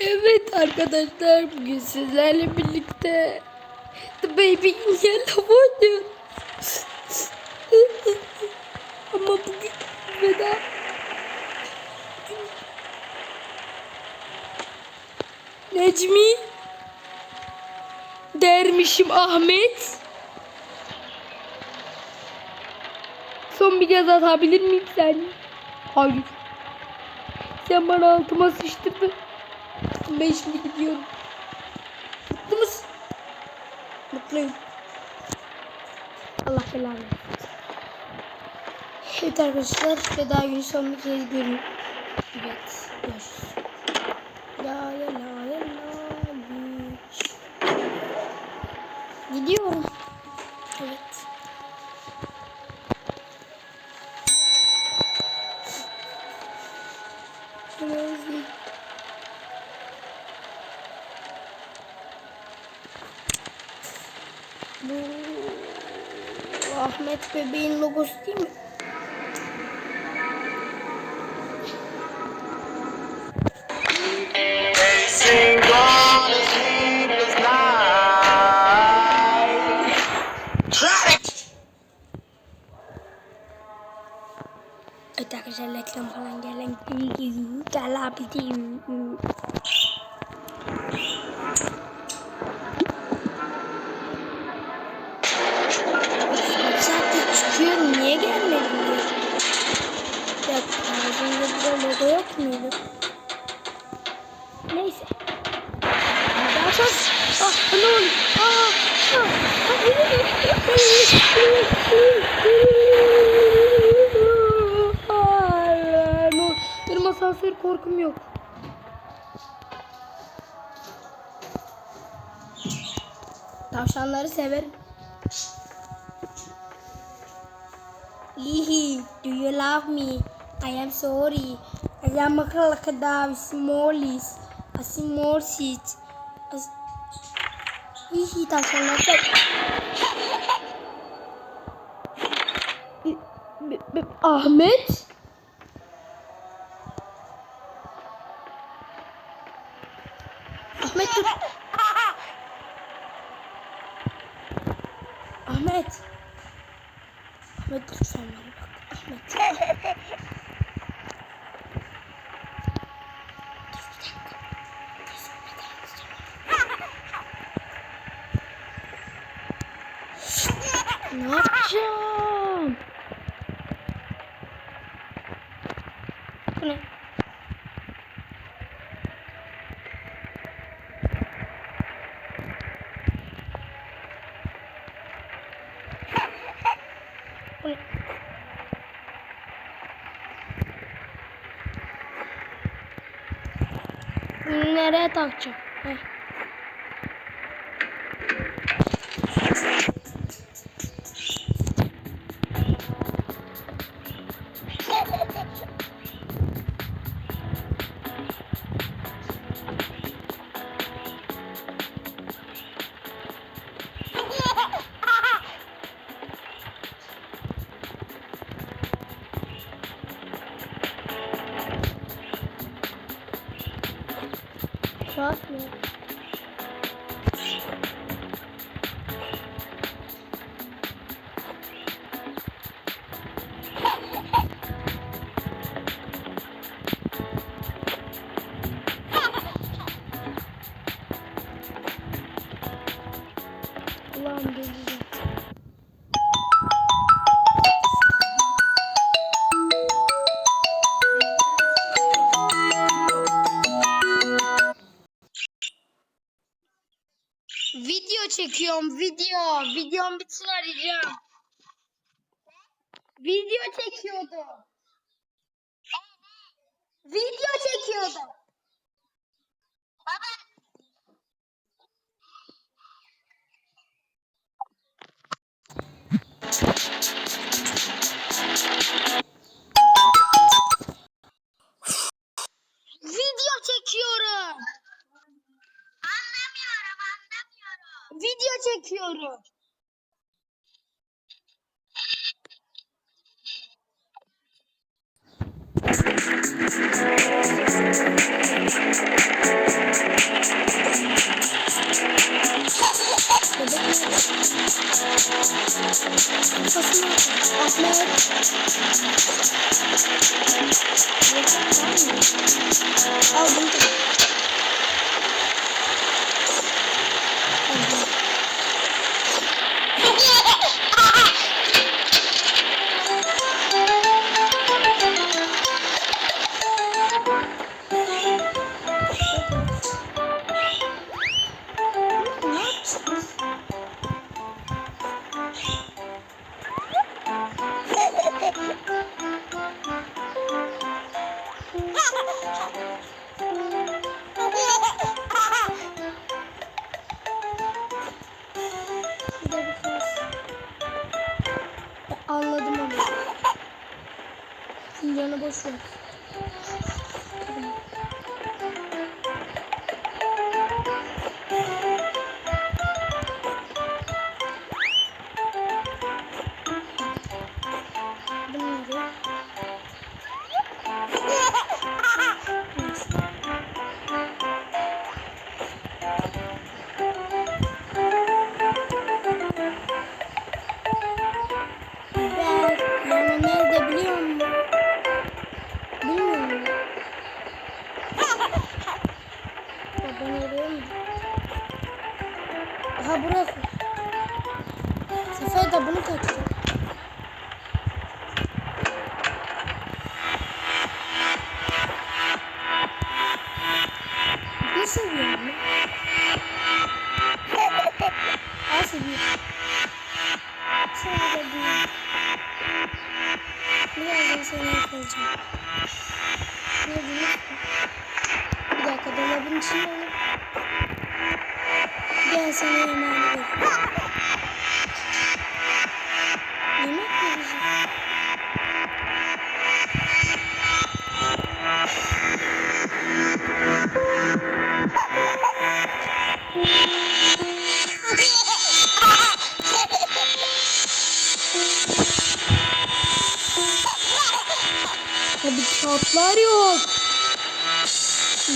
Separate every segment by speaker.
Speaker 1: Evet arkadaşlar bugün sizlerle birlikte The Baby in Yellow oynuyoruz. Ama bugün veda Necmi dermişim Ahmet Son bir kez atabilir miyim sen? Hayır. Sen bana altıma sıçtırdın. Ben şimdi gidiyorum. Mutlu musun? Mutluyum. Allah belanı. Evet arkadaşlar veda günü son bir kez görüyorum. Evet. Görüşürüz. La la la la la. Gidiyorum. Ahmet bebeğin logosu değil mi? Evet arkadaşlar reklam falan gelen gel saattir çıkıyorum niye gelmedin diye. Ya az önce burada logo yok muydu? Neyse. Daha çok... Ah ne oldu? Ah! Ah! No, Benim asansör korkum yok. Tavşanları severim. Lihi, do you love me? I am sorry. I am a crocodile, smallies, a small seat. Lihi tavşanları sev... B- b- Ahmet? Ahmet nereye takacağım? Heh. Allah'ım delireceğim. Video çekiyorum video. Videom bitsin arayacağım. Video çekiyordum. Video çekiyordum.
Speaker 2: Anlamıyorum anlamıyorum.
Speaker 1: Video çekiyorum. Ahmet. Aldım. Ha burası. Sefer de bunu kaçacak.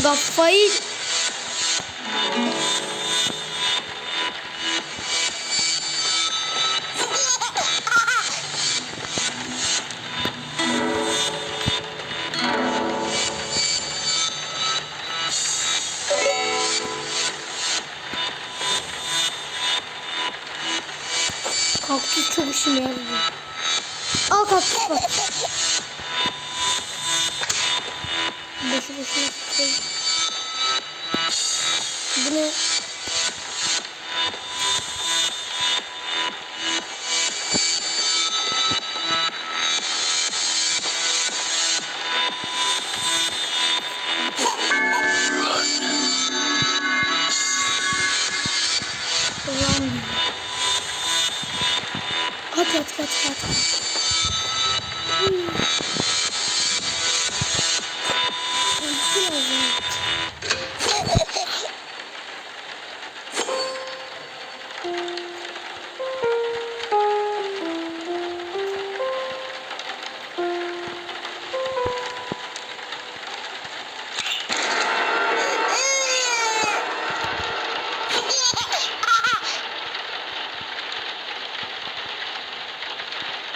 Speaker 1: kafayı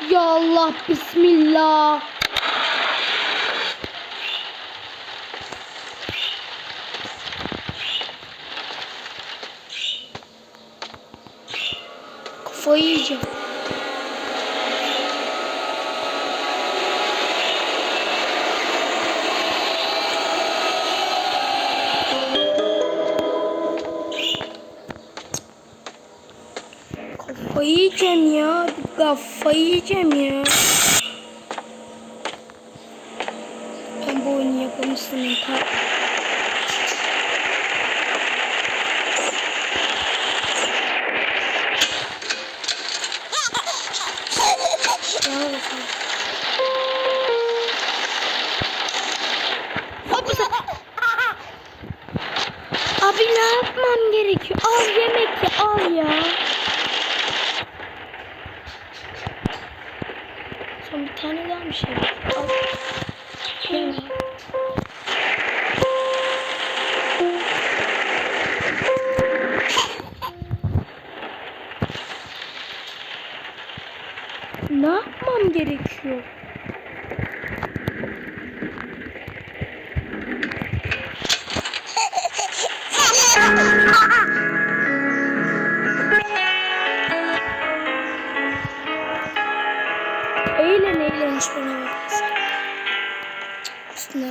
Speaker 1: Ya Allah bismillah. Kafayı yiyeceğim. 我一见你。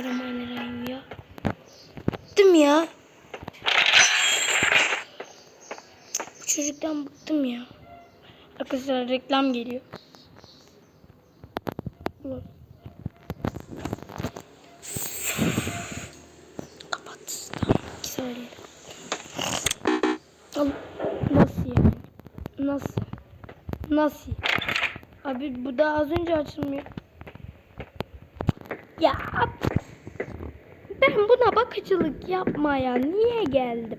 Speaker 1: Bismillahirrahmanirrahim ya. Bıktım ya. Bu çocuktan bıktım ya. Arkadaşlar reklam geliyor. Kapat. Söyle. Nasıl yani? Nasıl? Nasıl? Abi bu da az önce açılmıyor. Ya ben buna bakıcılık yapmaya niye geldim?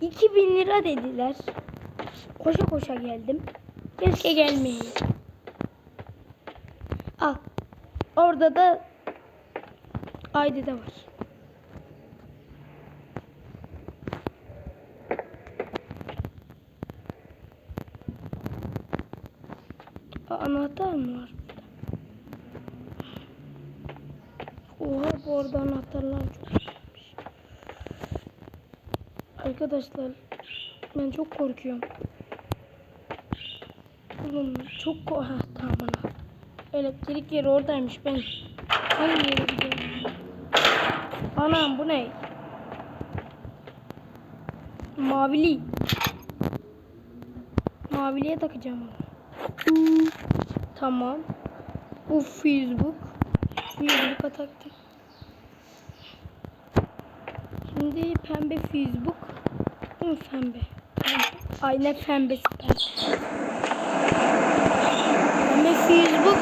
Speaker 1: 2000 lira dediler. Koşa koşa geldim. Keşke gelmeyeyim. Al. Orada da Aydı da var. Anahtar mı var arada anahtarlar çok güzelmiş. Arkadaşlar ben çok korkuyorum. Oğlum çok ha tamam ana. Elektrik yeri oradaymış ben. Hangi yere gidiyorum? Anam bu ne? Mavili. Maviliye takacağım onu. Tamam. Bu Facebook. Facebook'a taktım. Şimdi pembe Facebook. Bu mu pembe? Pembe. Ay ne pembesi pembe. Pembe Facebook.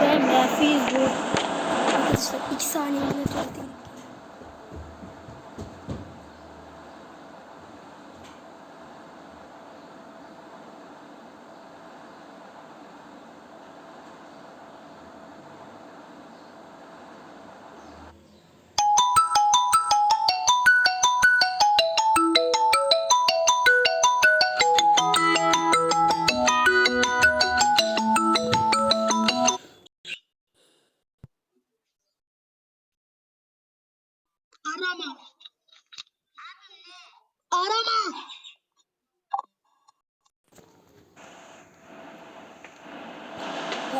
Speaker 1: Pembe Facebook. Arkadaşlar iki saniye yine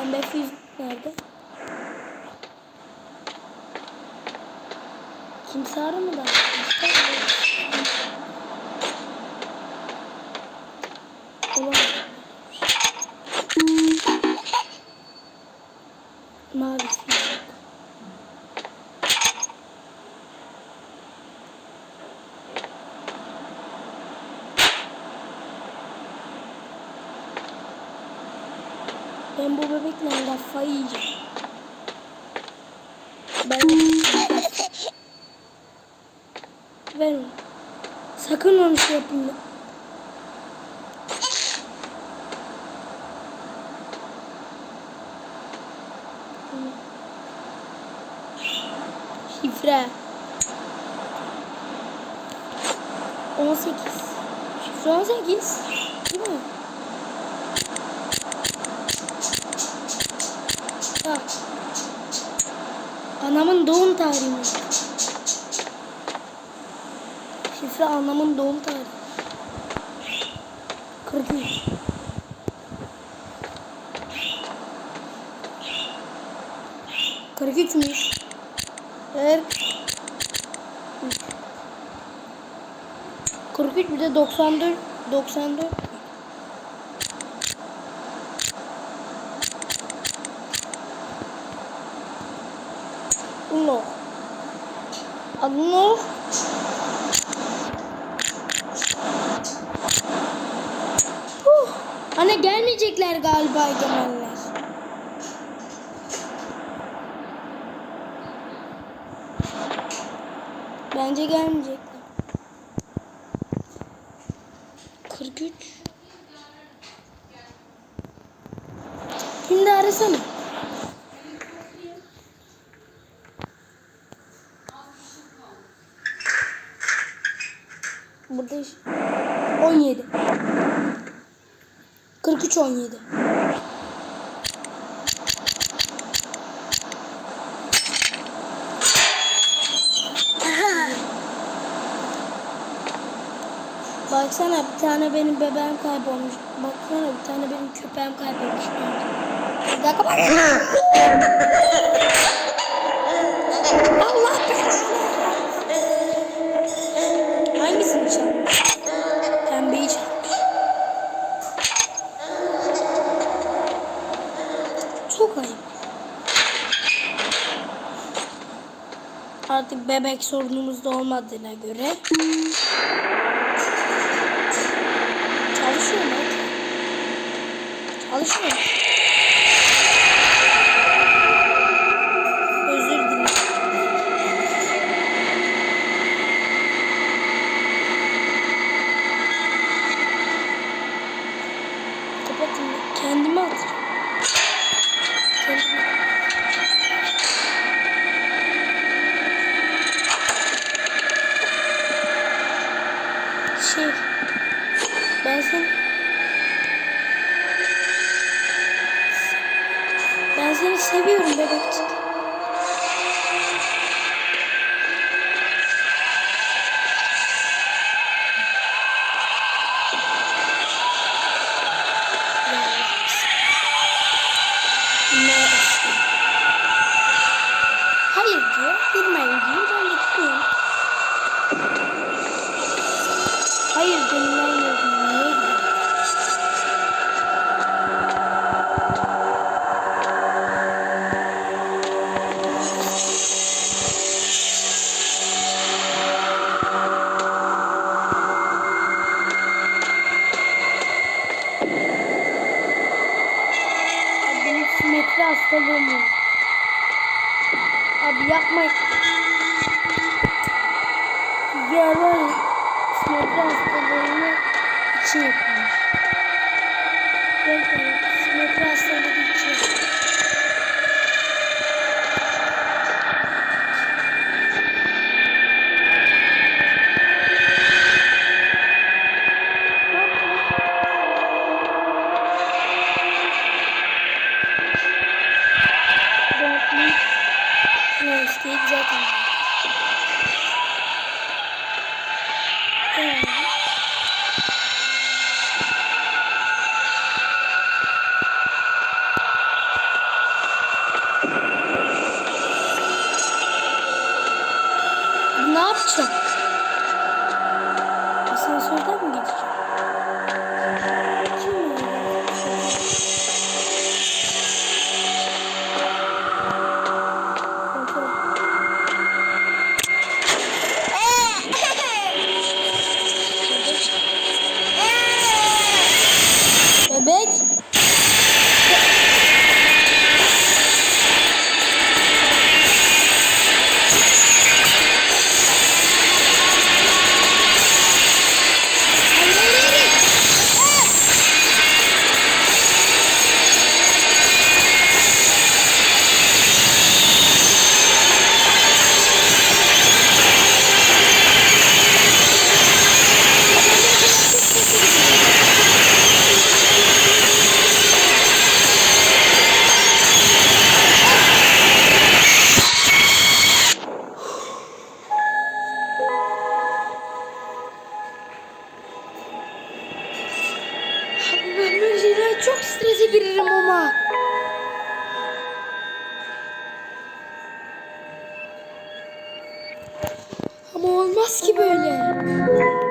Speaker 1: Pembe Facebook nerede? Kimse aramadı. İşte Ben bu bebekle kafayı yiyeceğim. Ben Ver onu. Sakın onu şey yapma. Şifre. 18. Şifre 18. Değil mi? Ya. Anamın doğum tarihi mi? Şifre anamın doğum tarihi. 43. Kırk üç mü? Kırk. Kırk üç bir de doksan dört. Doksan dört. Allah. Allah. Huh. Anne gelmeyecekler galiba egemenler. Bence gelmeyecekler. 17. Baksana bir tane benim bebeğim kaybolmuş. Baksana bir tane benim köpeğim kaybolmuş. Bir dakika bak. Allah! bebek sorunumuz da olmadığına göre. Çalışıyor mu? Çalışıyor. Keyif zaten. olmaz ki böyle.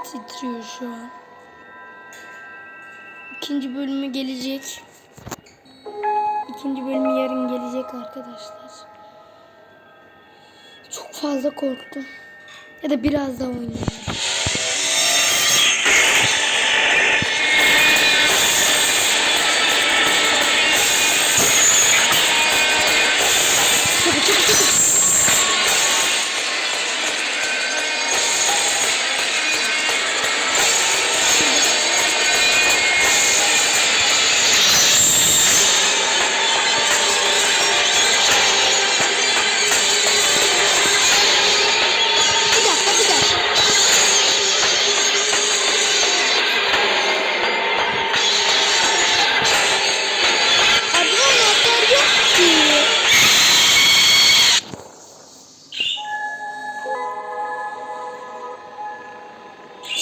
Speaker 1: Ellerim titriyor şu an. İkinci bölümü gelecek. İkinci bölümü yarın gelecek arkadaşlar. Çok fazla korktum. Ya da biraz daha oynayayım. Çabuk çabuk çabuk.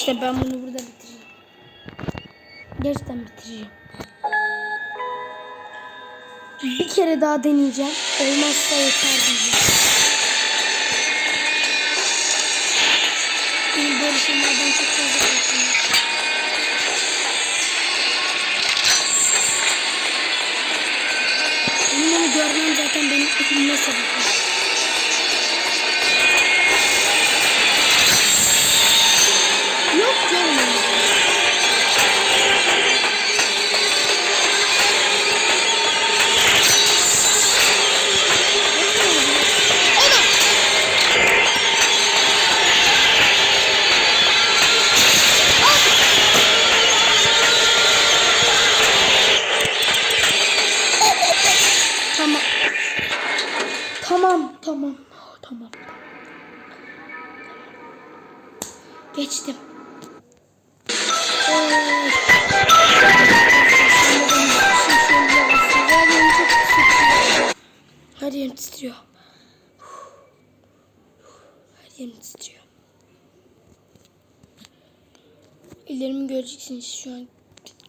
Speaker 1: İşte ben bunu burada bitireceğim. Gerçekten bitireceğim. Bir kere daha deneyeceğim. Olmazsa yeter diyeceğim. Böyle şeylerden çok fazla korkuyorum. Onu görmem zaten benim ölüme sebep şu an.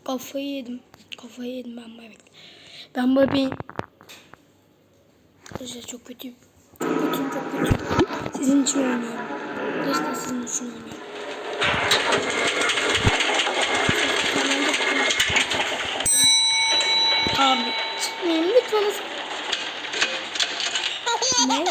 Speaker 1: Kafayı yedim. Kafayı yedim ben bu evet. Ben bir Arkadaşlar çok kötü. Çok kötü, çok kötü. Sizin için oynuyorum. Gerçekten sizin için oynuyorum. Abi çıkmayın lütfen. Ne?